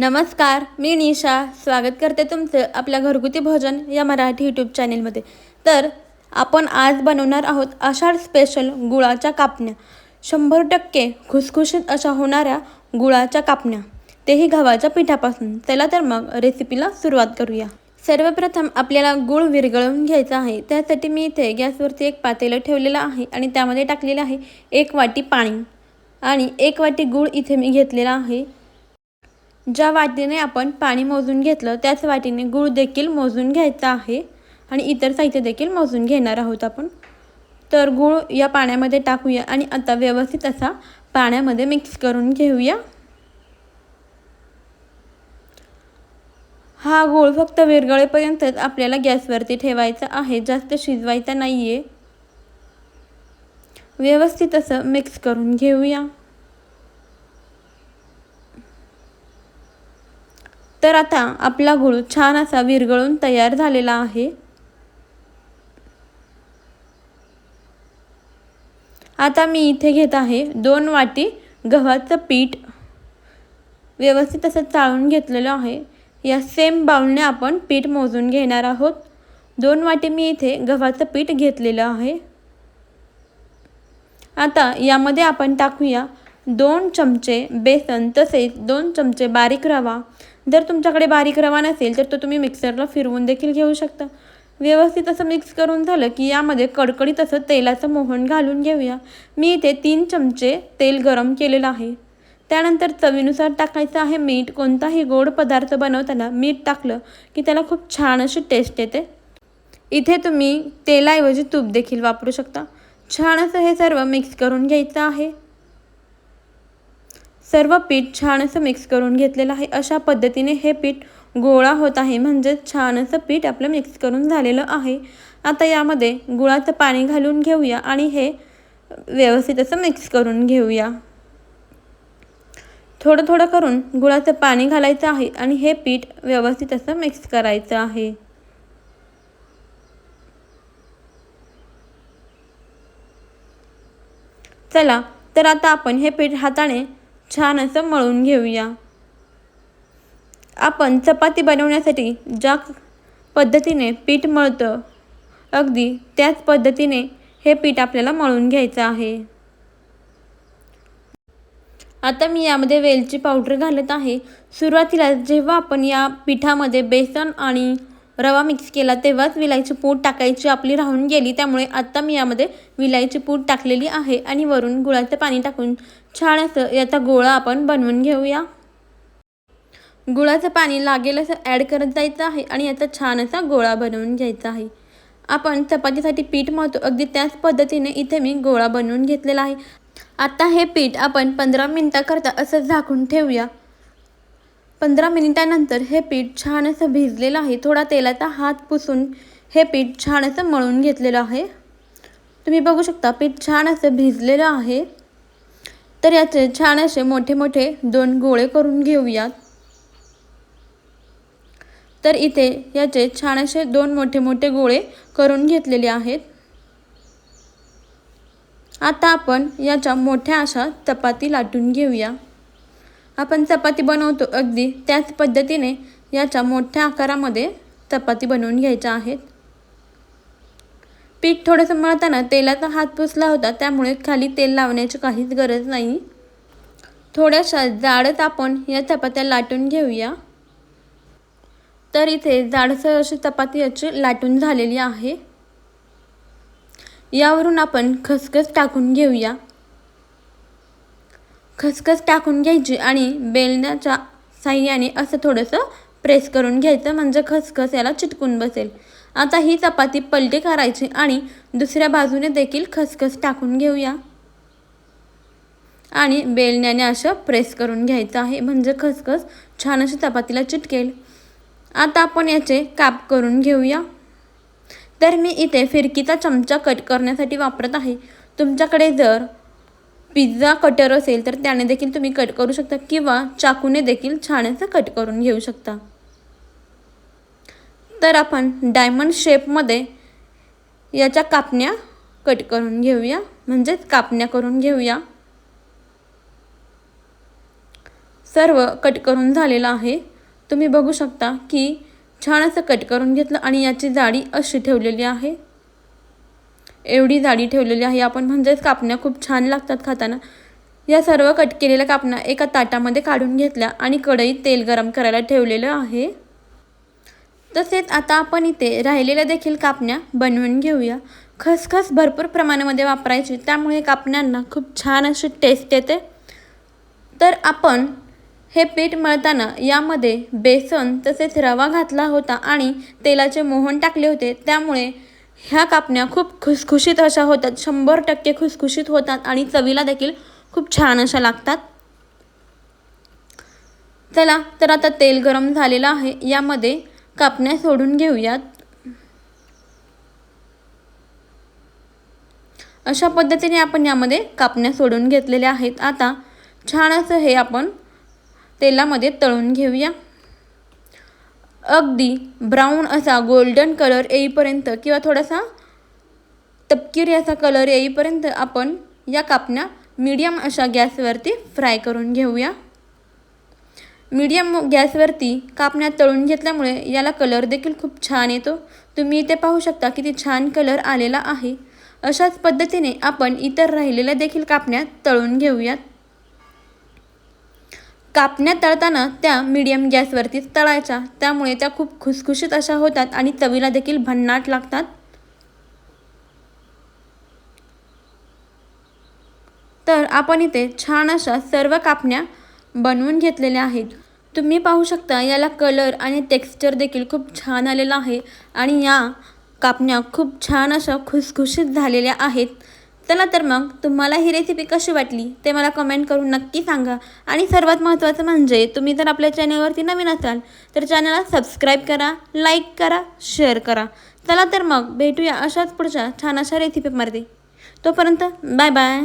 नमस्कार मी निशा. स्वागत करते तुमचं आपल्या घरगुती भोजन या मराठी यूट्यूब चॅनेलमध्ये तर आपण आज बनवणार आहोत आषाढ स्पेशल गुळाच्या कापण्या. शंभर टक्के खुसखुशीत अशा होणाऱ्या गुळाच्या कापण्या. तेही गव्हाच्या पिठापासून. चला तर मग रेसिपीला सुरुवात करूया. सर्वप्रथम आपल्याला गूळ विरघळवून घ्यायचा आहे. त्यासाठी मी इथे गॅसवरती एक पातेलं ठेवलेलं आहे आणि त्यामध्ये टाकलेलं आहे एक वाटी पाणी. आणि एक वाटी गूळ इथे मी घेतलेला आहे. ज्या वाटीने आपण पाणी मोजून घेतलं त्याच वाटीने गूळ देखील मोजून घ्यायचा आहे आणि इतर साहित्य देखील मोजून घेणार आहोत आपण. तर गूळ या पाण्यामध्ये टाकूया आणि आता व्यवस्थित असा पाण्यामध्ये मिक्स करून घेऊया. हा गूळ फक्त विरगळेपर्यंतच आपल्याला गॅसवरती ठेवायचा आहे जास्त शिजवायचा नाही आहे व्यवस्थित असं मिक्स करून घेऊया. तर आता आपला गुळ छान असा विरघळून तयार झालेला आहे. आता मी इथे घेत आहे दोन वाटी गव्हाचं पीठ. व्यवस्थित असं चाळून घेतलेलं आहे. या सेम बाउलने आपण पीठ मोजून घेणार आहोत. दोन वाटी मी इथे गव्हाचं पीठ घेतलेलं आहे. आता यामध्ये आपण टाकूया दोन चमचे बेसन तसेच दोन चमचे बारीक रवा. जर तुमच्याकडे बारीक रवा नसेल तर तो तुम्ही मिक्सरला फिरवून देखील घेऊ शकता. व्यवस्थित असं मिक्स करून झालं की यामध्ये कडकडीत असं तेलाचं मोहन घालून घेऊया. मी इथे तीन चमचे तेल गरम केलेलं आहे. त्यानंतर चवीनुसार टाकायचं आहे मीठ. कोणताही गोड पदार्थ बनवताना मीठ टाकलं की त्याला खूप छान अशी टेस्ट येते. इथे तुम्ही तेलाऐवजी तूप देखील वापरू शकता. छान असं हे सर्व मिक्स करून घ्यायचं आहे. सर्व पीठ छान असं मिक्स करून घेतलेलं आहे. अशा पद्धतीने हे पीठ गोळा होत आहे. म्हणजेच छान असं पीठ आपलं मिक्स करून झालेलं आहे. आता यामध्ये गुळाचं पाणी घालून घेऊया आणि हे व्यवस्थित असं मिक्स करून घेऊया. थोडं थोडं करून गुळाचं पाणी घालायचं आहे आणि हे पीठ व्यवस्थित असं मिक्स करायचं आहे. चला तर आता आपण हे पीठ हाताने छान असं मळून घेऊया. आपण चपाती बनवण्यासाठी ज्या पद्धतीने पीठ मळतं अगदी त्याच पद्धतीने हे पीठ आपल्याला मळून घ्यायचं आहे. आता मी यामध्ये वेलची पावडर घालत आहे. सुरुवातीला जेव्हा आपण या पिठामध्ये बेसन आणि रवा मिक्स केला तेव्हाच विलायची पूड टाकायची आपली राहून गेली. त्यामुळे आत्ता मी यामध्ये विलायची पूड टाकलेली आहे आणि वरून गुळाचं पाणी टाकून छान असं याचा गोळा आपण बनवून घेऊया. गुळाचं पाणी लागेल असं ॲड करत जायचं आहे आणि याचा छान असा गोळा बनवून घ्यायचा आहे. आपण चपातीसाठी पीठ मळतो. अगदी त्याच पद्धतीने इथे मी गोळा बनवून घेतलेला आहे. आता हे पीठ आपण पंधरा मिनटाकरता असं झाकून ठेवूया. पंधरा मिनिटानंतर हे पीठ छान असं भिजलेलं आहे. थोडा तेलाचा हात पुसून हे पीठ छान असं मळून घेतलेलं आहे. तुम्ही बघू शकता पीठ छान असं भिजलेलं आहे. तर याचे छान असे मोठे मोठे दोन गोळे करून घेऊयात. तर इथे याचे छान असे दोन मोठे मोठे गोळे करून घेतलेले आहेत. आता आपण याच्या मोठ्या अशा चपाती लाटून घेऊया. आपण चपाती बनवतो अगदी त्याच पद्धतीने याच्या मोठ्या आकारामध्ये चपाती बनवून घ्यायच्या आहेत. पीठ थोडंसं मळताना तेलाचा हात पुसला होता त्यामुळे खाली तेल लावण्याची काहीच गरज नाही. थोड्याशा जाडच आपण या चपात्या लाटून घेऊया. तर इथे जाडसर अशी चपाती याची लाटून झालेली आहे. यावरून आपण खसखस टाकून घेऊया. खसखस टाकून घ्यायची आणि बेलण्याच्या साह्याने असं थोडंसं प्रेस करून घ्यायचं म्हणजे खसखस याला चिटकून बसेल. आता ही चपाती पलटी करायची आणि दुसऱ्या बाजूने देखील खसखस टाकून घेऊया. आणि बेलण्याने असं प्रेस करून घ्यायचं आहे म्हणजे खसखस छान अशी चपातीला चिटकेल. आता आपण याचे काप करून घेऊया. तर मी इथे फिरकीचा चमचा कट करण्यासाठी वापरत आहे. तुमच्याकडे जर पिझ्झा कटर असेल तर त्याने देखील तुम्ही कट करू शकता किंवा चाकूने देखील छान असं कट करून घेऊ शकता. तर आपण डायमंड शेपमध्ये याच्या कापण्या कट करून घेऊया. म्हणजेच कापण्या करून घेऊया. सर्व कट करून झालेलं आहे. तुम्ही बघू शकता की छान असं कट करून घेतलं आणि याची जाडी अशी ठेवलेली आहे. एवढी जाडी ठेवलेली आहे. आपण म्हणजेच कापण्या खूप छान लागतात खाताना. या सर्व कट केलेल्या कापण्या एका ताटामध्ये काढून घेतल्या आणि कढईत तेल गरम करायला ठेवलेलं आहे. तसेच आता आपण इथे राहिलेल्या देखील कापण्या बनवून घेऊया. खसखस भरपूर प्रमाणामध्ये वापरायची त्यामुळे कापण्यांना खूप छान अशी टेस्ट येते. तर आपण हे पीठ मळताना यामध्ये बेसन तसेच रवा घातला होता आणि तेलाचे मोहन टाकले होते. त्यामुळे ह्या कापण्या खूप खुसखुशीत अशा होतात. शंभर टक्के खुसखुशीत होतात आणि चवीला देखील खूप छान अशा लागतात. चला तर आता तेल गरम झालेलं आहे. यामध्ये कापण्या सोडून घेऊयात. अशा पद्धतीने आपण यामध्ये कापण्या सोडून घेतलेल्या आहेत. आता छान असं हे आपण तेलामध्ये तळून घेऊया. अगदी ब्राऊन असा गोल्डन कलर येईपर्यंत किंवा थोडासा तपकिरी असा कलर येईपर्यंत आपण या कापण्या मीडियम अशा गॅसवरती फ्राय करून घेऊया. मीडियम गॅसवरती कापण्या तळून घेतल्यामुळे याला कलर देखील खूप छान येतो. तुम्ही इथे पाहू शकता किती छान कलर आलेला आहे. अशाच पद्धतीने आपण इतर राहिलेल्या देखील कापण्या तळून घेऊयात. कापण्या तळताना त्या मिडियम गॅसवरतीच तळायच्या. त्यामुळे त्या खूप खुसखुशीत अशा होतात आणि चवीला देखील भन्नाट लागतात. तर आपण इथे छान अशा सर्व कापण्या बनवून घेतलेल्या आहेत. तुम्ही पाहू शकता याला कलर आणि टेक्स्चर देखील खूप छान आलेला आहे आणि या कापण्या खूप छान अशा खुसखुशीत झालेल्या आहेत. चला तर मग तुम्हाला ही रेसिपी कशी वाटली ते मला कमेंट करून नक्की सांगा. आणि सर्वात महत्त्वाचं म्हणजे तुम्ही जर आपल्या चॅनलवरती नवीन असाल तर चॅनलला सबस्क्राईब करा लाईक करा शेअर करा. चला तर मग भेटूया अशाच पुढच्या छान अशा रेसिपीमध्ये तोपर्यंत बाय बाय